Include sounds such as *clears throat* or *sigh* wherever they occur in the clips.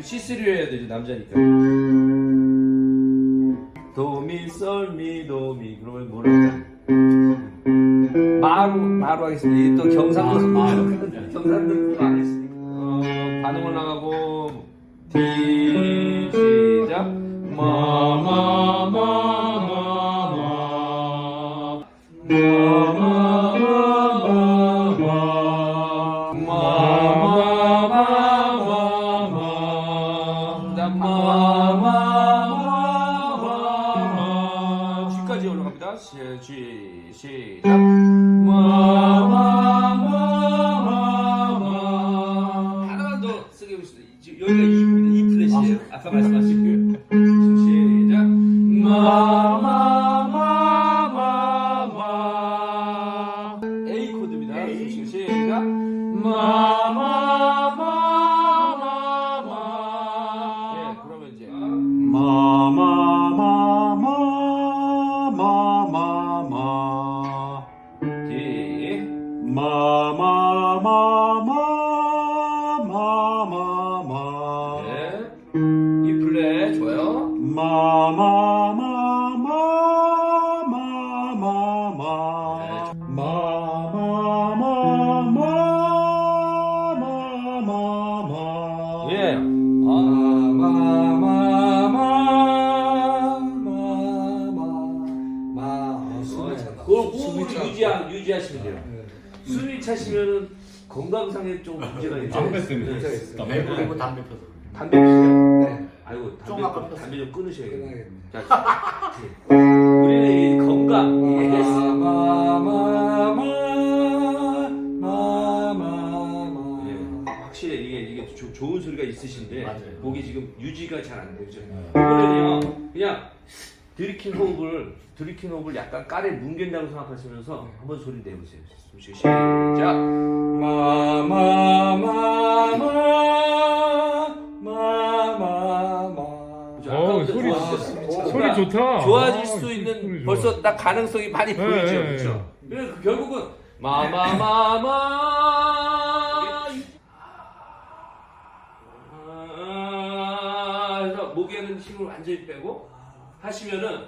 C3로 해야 되죠 남자니까. 도미 썰미 도미 그러면 뭐랄까? 마루 마루 하겠습니다. 또 경상도 *laughs* 경상도 그거 안 했으니까. 어, 반응 올라가고 시, 시, 시작. 마마마마마 하나만 더 쓰게 해봅시다. 여기가 E, E 플랫이에요. 아까 말씀하신 그 시작. 마마마마마. A 코드입니다. 지금 시작. 마마마마마마 마마마마마마마 마 마마마마마마 예. 마마마마마마. 그걸 호흡을 유지하, 유지하시면 돼요. 숨이 차시면은 건강상에 좀 문제가 있죠. 담배 때문에. 네. 배부르고 담배 펴서 담배 피세요? 네. 아이고 좀 담배, 좀- 담배 좀 끊으셔야겠네. 끝나겠네. 자, 예. 우리는 이 건강, 이. 예, 확실히 이게 이게 조- 좋은 소리가 있으신데 맞아요. 목이 지금 유지가 잘 안 되죠. 이거는요 그냥 들이킨 호흡을 들이킨 호흡을 약간 깔에 뭉갠다고 생각하시면서 한번 소리 내보세요. 숨쉬고 시작. 마마마마마마마. 소리 그러니까 좋다. 좋아질 아, 수 소리 있는 좋아. 벌써 딱 가능성이 많이 네, 보이죠, 네, 그렇죠? 그래서 그 결국은 마마마마 아, 그래서 목에는 힘을 완전히 빼고 하시면은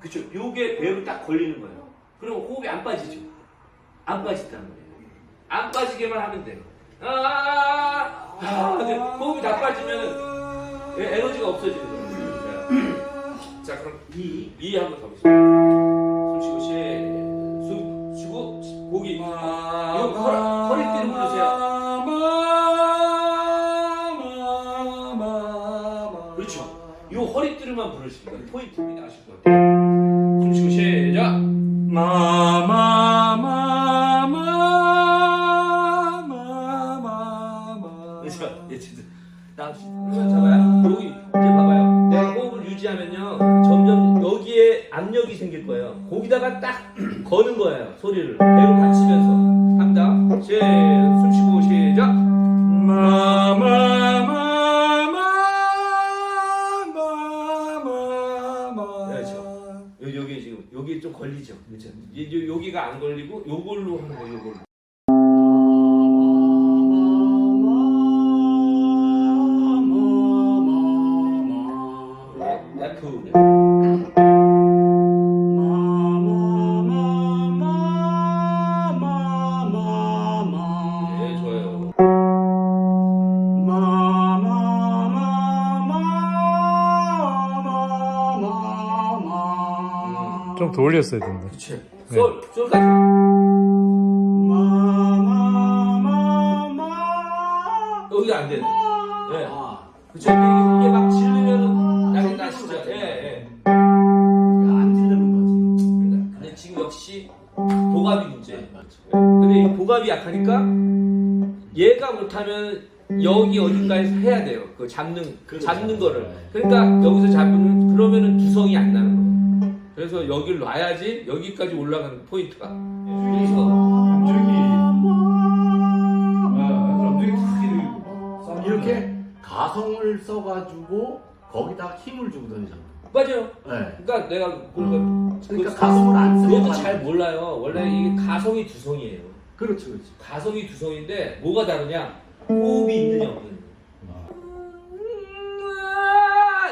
그쵸 요게 배로 딱 걸리는 거예요. 그럼 호흡이 안 빠지죠. 안 빠진다는 거예요. 안 빠지게만 하면 돼요. 아, 아, 근데 호흡이 다 빠지면은 에- 에너지가 없어지는 거예요. 자, 그럼 이, 이 한번 가보겠습니다. 숨 쉬고 쉬, 숨 쉬고 쉬- 고기. 이거 허리, 허리띠를 부르세요. 그렇죠. 이 허리띠를만 부르시면 포인트입니다. 아실 것 같아요. 숨 쉬고 시작. 그렇 거예요. 거기다가 딱 *clears throat* 거는 거예요. 소리를 배로 받치면서 합니다. 시, 숨 쉬고 시작. 그렇죠. 여- 여기 지금 여기 좀 걸리죠. 그렇죠. 이- 요- 여기가 안 걸리고 요걸로 하는 거예요. 요걸로. 더 올렸어야 된다. 그치. 솔, 솔까지. 여기가 안 되네. 예. 그쵸. 이게, 이게 막 지르면은 난리 나시죠. 예, 예. 안 지르는 거지. 그러니까 근데 지금 역시 보갑이 문제. 근데 이 보갑이 약하니까 얘가 못하면 여기 어딘가에서 해야 돼요. 그 잡는 그렇죠. 잡는 거를. 그러니까 여기서 잡으면 그러면은 두성이 안 나는 거예요. 그래서 여기를 놔야지 여기까지 올라가는 포인트가. 그래서 이렇게 가성을 써가지고 거기다 힘을 주고 다니잖아. 맞아요. 네. 그러니까 내가 그러니까 그러니까 그 가성을 안 쓰고 그것도 잘. 몰라요. 원래 이게 가성이 두성이에요. 그렇지, 그렇지. 가성이 두성인데 뭐가 다르냐? 호흡이 있느냐 없느냐.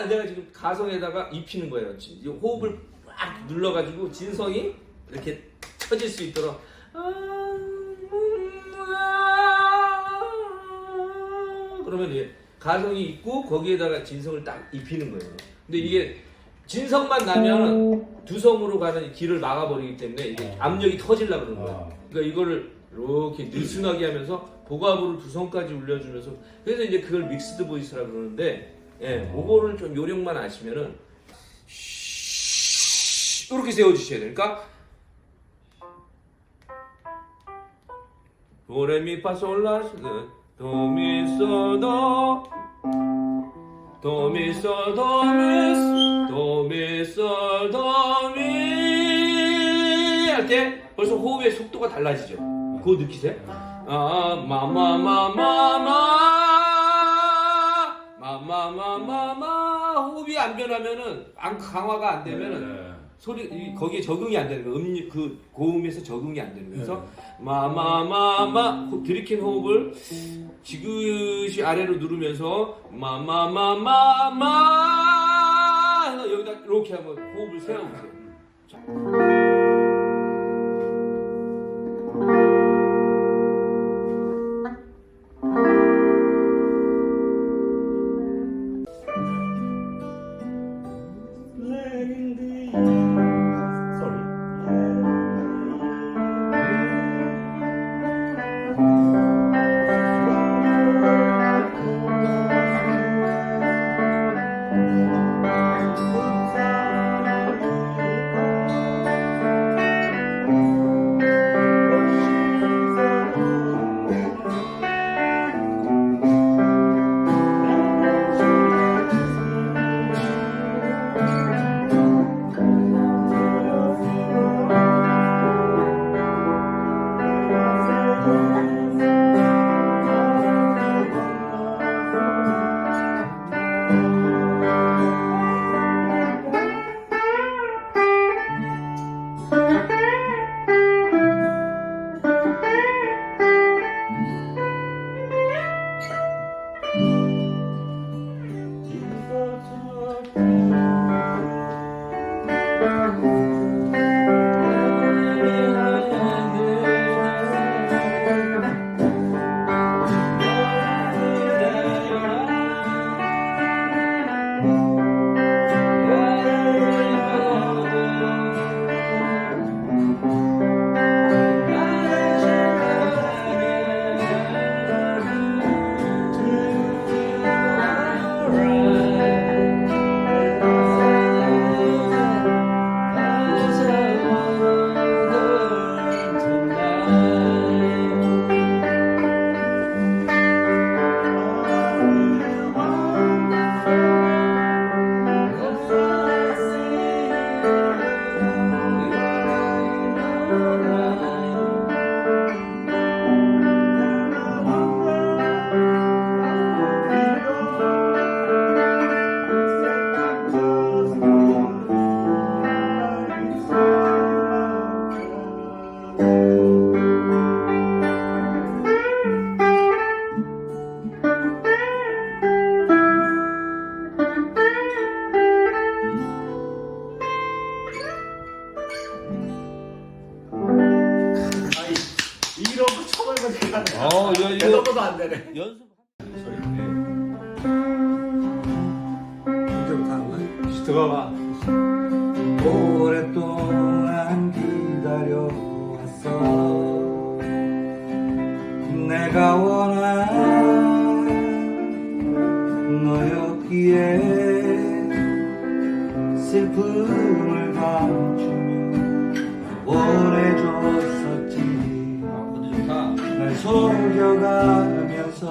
내가 지금 가성에다가 입히는 거예요. 지- 이 호흡을 막 눌러가지고 진성이 이렇게 쳐질 수 있도록. 그러면 이제 가성이 있고 거기에다가 진성을 딱 입히는 거예요. 근데 이게 진성만 나면 두 성으로 가는 길을 막아버리기 때문에 이게 압력이 터질라 그러는 거야. 그러니까 이거를 이렇게 느슨하게 하면서 보가부를 두성까지 올려주면서 그래서 이제 그걸 믹스드 보이스라 그러는데 예, 그거를 좀 요령만 아시면은 이렇게 세워주셔야 돼요. 그러니까 도레미파솔라스 도미소도 도미솔 도미스 도미솔 도미 할때 벌써 호흡의 속도가 달라지죠. 그거 느끼세요? 아 마마마마마 마마마마마 호흡이 안 변하면은 안 강화가 안 되면은 소리 이- 거기에 적응이 안 되는 거예요. 음그 고음에서 적응이 안 되는 거예요. 그래서 마마마마 호- 들이킨 호흡을 지그시 아래로 누르면서 마마마마마 여기다 이렇게 한번 호흡을 세워보세요. 거야? 비스트가 봐. 오랫동안 기다려왔어 내가 원한 너였기에 슬픔을 감추며 원해줬었지 좋다. 날 속여가면서